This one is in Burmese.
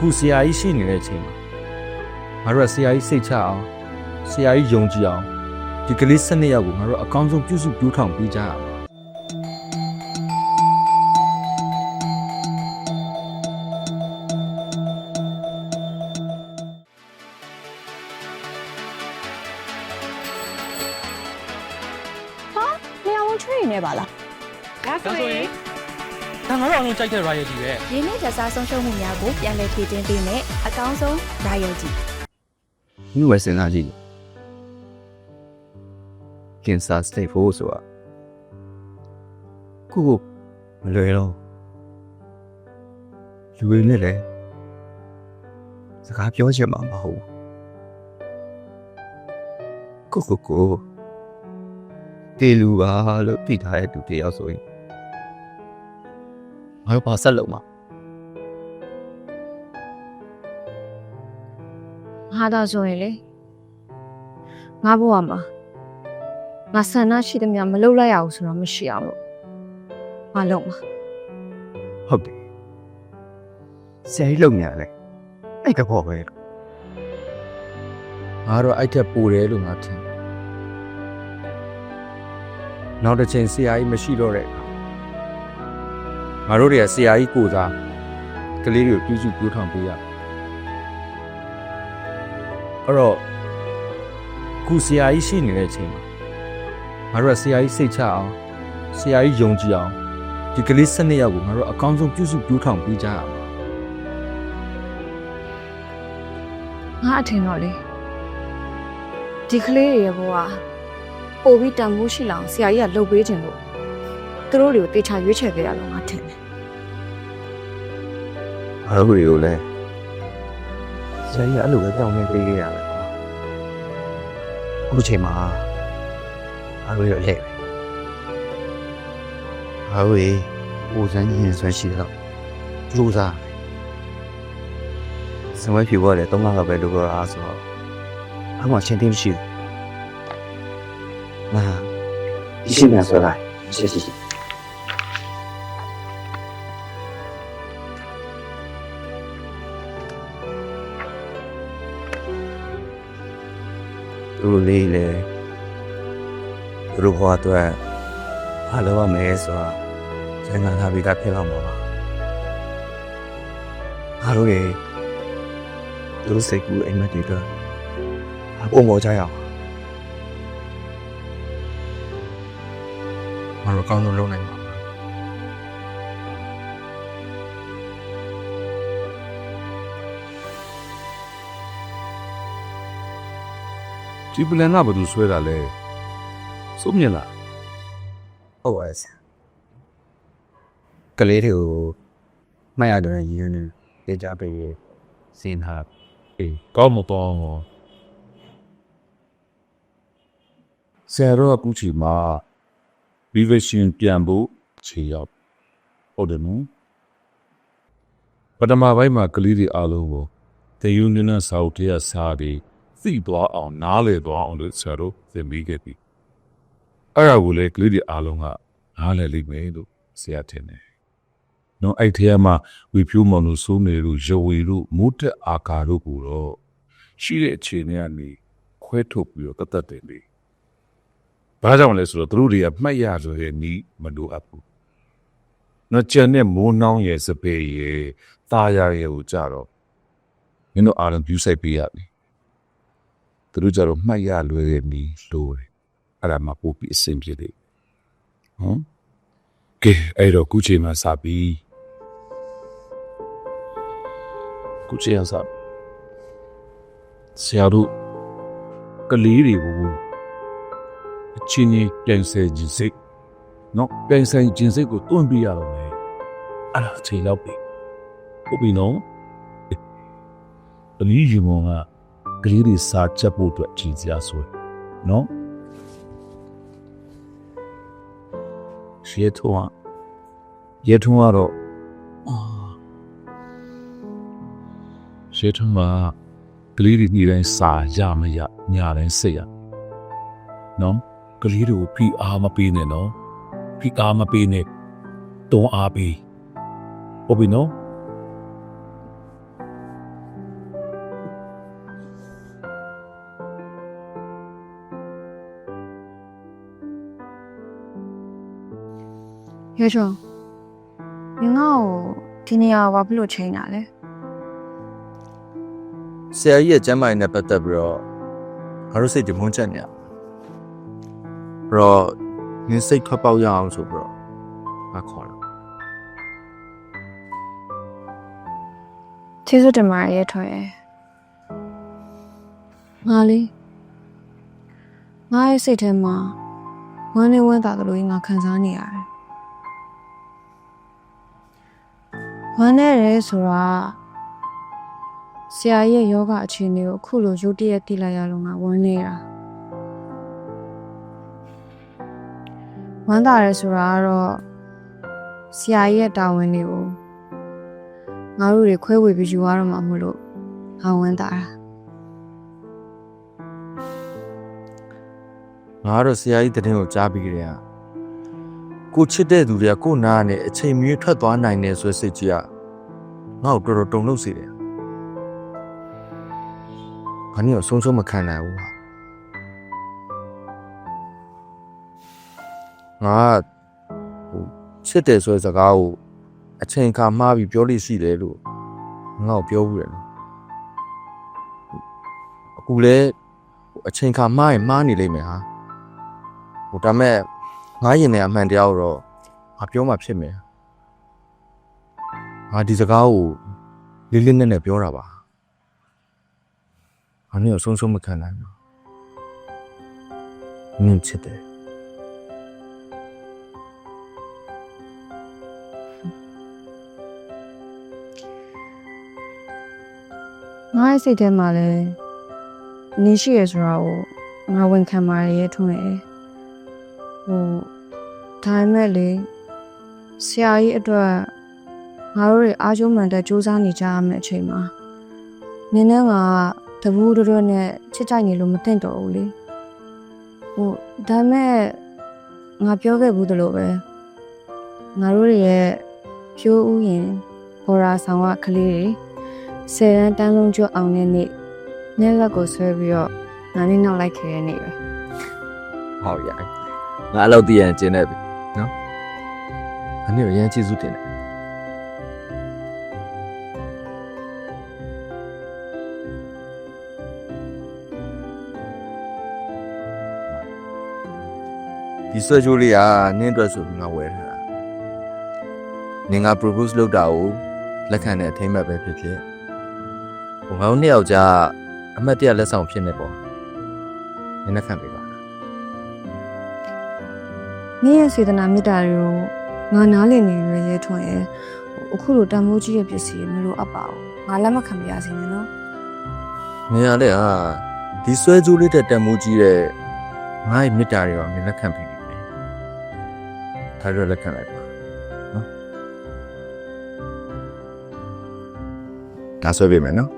အခုဆရာကြီးရှိနေတဲ့အချိန်မှာငါတို့ကဆရာကြီးစိတ်ချအောင်ဆရာကြီးယုံကြည်အောင်ဒီကလေးစနစ်ယောက်ကိုငါတို့အကောင်းဆုံးပြုစုပြောင်းထောင်ပေးကြရအောင်လျှော်ဝန်ချွေးနေပါလားဒါဆိုရင် ဒါငါတို့အလုံးကြိုက်တဲ့ royalty ပဲရင်းနှီးကြစားဆုံးရှုံးမှုများကိုပြန်လည်ဖြည့်တင်းပေးမယ်အကောင်းဆုံး royalty မြို့ဝယ်စဉ်းစားကြည့်ကင်ဆာစတိတ်ဖို့ဆိုတာကိုကိုမလွယ်တော့လူတွေနဲ့လည်းစကားပြောချင်မှာမဟုတ်ကိုကိုကိုတေလူပါလို့ပြထားတဲ့သူတယောက်ဆိုရင် ငါတို့ဘာဆက်လုပ်မှာငါတော့ဆိုရင်လေငါဘဝမှာငါဆန္ဒရှိသမျှမလုပ်လိုက်ရဘူးဆိုတော့မရှိအောင်လို့မလုပ်မှာဟုတ်တယ်ဆယ်ကြီးလုံညာလေအဲ့ကဘောပဲငါတော့အဲ့ထက်ပိုတယ်လို့ငါထင်တယ်နောက်တစ်ချိန်ဆရာကြီးမရှိတော့တဲ့အခါ ငါတို့တွေကဆရာကြီးကိုစားကလေးတွေကိုပြုစုပြောင်းထောင်ပေးရမယ်အဲ့တော့ခုဆရာကြီးရှိနေတဲ့အချိန်မှာငါတို့ကဆရာကြီးစိတ်ချအောင်ဆရာကြီးယုံကြည်အောင်ဒီကလေးစနစ်ယောက်ကိုငါတို့အကောင်းဆုံးပြုစုပြောင်းထောင်ပေးကြရအောင်ငါအထင်တော့လေဒီကလေးတွေရဲ့ဘဝပို့ပြီးတန်ဖိုးရှိလောင်ဆရာကြီးကလှုပ်ပေးခြင်းလို့သူတို့တွေကိုတေချာရွေးချယ်ခဲ့ရလို့ငါထင်တယ် ငါတို့တွေကိုလည်းဆရာကြီးကအဲ့လိုပဲပြောင်းလဲပေးခဲ့ရတယ်ကွာအခုချိန်မှာငါတို့ရလက်ပဲငါတို့ရေပူစမ်းရင်ဆွဲရှိတော့ကြိုးစားစမွေးဖြူပေါ်လေတော့ငါတော့ပဲလိုတော့အားဆိုတော့အမှချင်းတင်းမရှိဘူးငါဒီရှိနေဆိုလိုက်ရှိရှိရှိ သူတို့လေးလေသူတို့ဘဝအတွက်ဘာလုပ်ရမလဲဆိုတာစဉ်းစားထားပြီးသားဖြစ်တော့မှာပါအားလုံးရေသူတို့စိတ်ကူးအိမ်မက်တွေအတွက်အပုံပေါ်ကြရအောင်မတော်ကောင်းဆုံးလုပ်နိုင်ပါ ဒီပလန်ကဘာလို့ဆွဲတာလဲစုံမြင်လားဟုတ်ပါရဲ့ဆရာကလေးတွေကိုမှတ်ရတယ်ရင်းနေတေးကြပေးရစင်ထားအေးကောင်းမတော်ဘူးဆရာတော်ကအခုချိန်မှာ revision ပြန်ဖို့ခြေရောက်ဟုတ်တယ်နော်ပထမပိုင်းမှာကလေးတွေအားလုံးကိုတေယူနေနဲ့စာအုပ်တရားစာတွေ သိသွားအောင်နားလည်သွားအောင်လို့ဆရာတို့သင်ပေးခဲ့ပြီအဲ့ဒါကိုလေကလေးတွေအားလုံးကနားလည်လိမ့်မယ်လို့ဆရာထင်တယ်နော်အဲ့ထဲမှာဝီဖြူမောင်တို့စိုးနေတို့ရဝေတို့မိုးတက်အာကာတို့ကိုတော့ရှိတဲ့အခြေအနေကနေခွဲထုတ်ပြီးတော့တတ်တတ်တယ်လေဘာကြောင့်လဲဆိုတော့သူတို့တွေကမှတ်ရဆိုရဲ့နီးမလိုအပ်ဘူးနော်ကျန်တဲ့မိုးနှောင်းရဲ့စပယ်ရဲ့ตาရရဲ့ကိုကြတော့မင်းတို့အားလုံး view site ပေးရပြီ သူတို့ကြတော့မှတ်ရလွယ်တဲ့နီးလို့တယ်အဲ့ဒါမှပို့ပြီးအဆင်ပြေတယ်ဟမ်ကဲအဲ့တော့ခုချိန်မှာစပြီခုချိန်ကစပြီဆရာတို့ကလေးတွေကိုအချင်းကြီးပြန်ဆယ်ခြင်းစိတ်နော်ပြန်ဆယ်ခြင်းစိတ်ကိုတွန့်ပြရတော့မယ်အဲ့ဒါအချိန်လောက်ပြီဟုတ်ပြီနော်အနည်းယူမောင်က ကလေးတွေစာချက်ဖို့အတွက်ကြည်စရာဆွဲနော်ရှေ့ထုံးကရေထုံးကတော့အာရှေ့ထုံးကကလေးတွေနေ့တိုင်းစာရမရညတိုင်းစိတ်ရနော်ကလေးတွေကိုဖိအားမပေးနဲ့နော်ဖိအားမပေးနဲ့တွန်းအားပေးဟုတ်ပြီနော် ရွှေချုံငင်ငါ့ကိုဒီနေရာကိုဘာဖြစ်လို့ချိန်တာလဲဆရာကြီးရဲ့ကျမ်းမာရေးနဲ့ပတ်သက်ပြီးတော့ငါတို့စိတ်တမွန်းချက်နေရပြီးတော့နင်းစိတ်ထွက်ပေါက်ရအောင်ဆိုပြီးတော့ငါခေါ်တာကျေးဇူးတင်ပါတယ်ရဲထွန်ရဲ့ငါလေးငါရဲ့စိတ်ထဲမှာဝမ်းနေဝမ်းသာသလိုကြီးငါခံစားနေရတယ် ဝမ်းနေရဲဆိုတာဆရာရဲ့ယောဂအခြေအနေကိုအခုလိုရုတ်တရက်သိလိုက်ရလို့ငါဝမ်းနေတာဝမ်းသာရဲဆိုတာကတော့ဆရာရဲ့တာဝန်တွေကိုငါတို့တွေခွဲဝေပြီးယူရတော့မှာမလို့ငါဝန်တာတာငါကတော့ဆရာကြီးတဲ့ကိုကြားပြီးကြတယ် ကိုချစ်တဲ့သူတွေကကိုနာနဲ့အချိန်မီထွက်သွားနိုင်တယ်ဆိုတဲ့စိတ်ကြီးကငါ့ကိုတော်တော်တုန်လှုပ်စေတယ်ခါနေတော့ဆုံးဆုံးမခံနိုင်ဘူးဟာငါကဟိုချစ်တယ်ဆိုတဲ့စကားကိုအချိန်ခါမှားပြီးပြောလို့ရှိတယ်လို့ငါ့ကိုပြောဘူးတယ်နော်အခုလဲဟိုအချိန်ခါမှားရင်မှားနေလိမ့်မယ်ဟာဟိုဒါမဲ့ ငါရင်ထဲအမှန်တရားကိုတော့ငါပြောမှဖြစ်မယ်ငါဒီစကားကိုလေးလေးနက်နက်ပြောတာပါငါနဲ့တော့ဆုံးဆုံးမခံနိုင်ဘူးမင်းချစ်တယ်ငါရဲ့စိတ်ထဲမှာလည်းနေရှိရဆိုတာကိုငါဝန်ခံပါတယ်ရဲထွန်းရဲ့ ဟိုဒါပေမဲ့လေဆရာကြီးအတွက်ငါတို့တွေအားကျုံးမှန်တဲ့စူးစမ်းနေကြရမယ့်အချိန်မှာနင်းနဲ့ငါကတဘူးတို့တို့နဲ့ချစ်ကြိုက်နေလို့မသိတော့ဘူးလေဟိုဒါပေမဲ့ငါပြောခဲ့ဘူးတလို့ပဲငါတို့တွေရဲ့ဖြိုးဥယင်ဘော်ရာဆောင်ကကလေးတွေဆယ်ရန်တန်းလုံးကျွတ်အောင်တဲ့နေ့မျက်လက်ကိုဆွဲပြီးတော့ငါနဲ့နောက်လိုက်ခဲ့တဲ့နေ့ပဲဟုတ်ရ ငါအဲ့လောက်တည်ရင်ကျင်းနေပြီနော်ငါနဲ့တော့ရမ်းကျေးဇူးတင်တယ်ဒီဆွဲကြိုးလေးကနင်းအတွက်ဆိုပြီးငါဝယ်ထားတာနင်က propose လုပ်တာကိုလက်ခံတဲ့အထိမ့်မှတ်ပဲဖြစ်ဖြစ်ဟိုငါတို့နှစ်ယောက်ကြားအမတ်တရလက်ဆောင်ဖြစ်နေပေါ့နင်လက်ခံပေးပါ နင်းရဲ့စေတနာမေတ္တာတွေကိုငါနားလည်နေရရဲထွန်းရဲ့ဟိုအခုလိုတန်မိုးကြီးရဲ့ပစ္စည်းတွေမလို့အပ်ပါဘူးငါလက်မခံပြရစီနဲ့နော်နေရတဲ့ဟာဒီဆွဲကြိုးလေးတဲ့တန်မိုးကြီးတဲ့ငါ့ရဲ့မေတ္တာတွေရောမြင်လက်ခံပြီးပြီပဲဒါတော့လက်ခံလိုက်ပါနော်ဒါဆွဲပေးမယ်နော်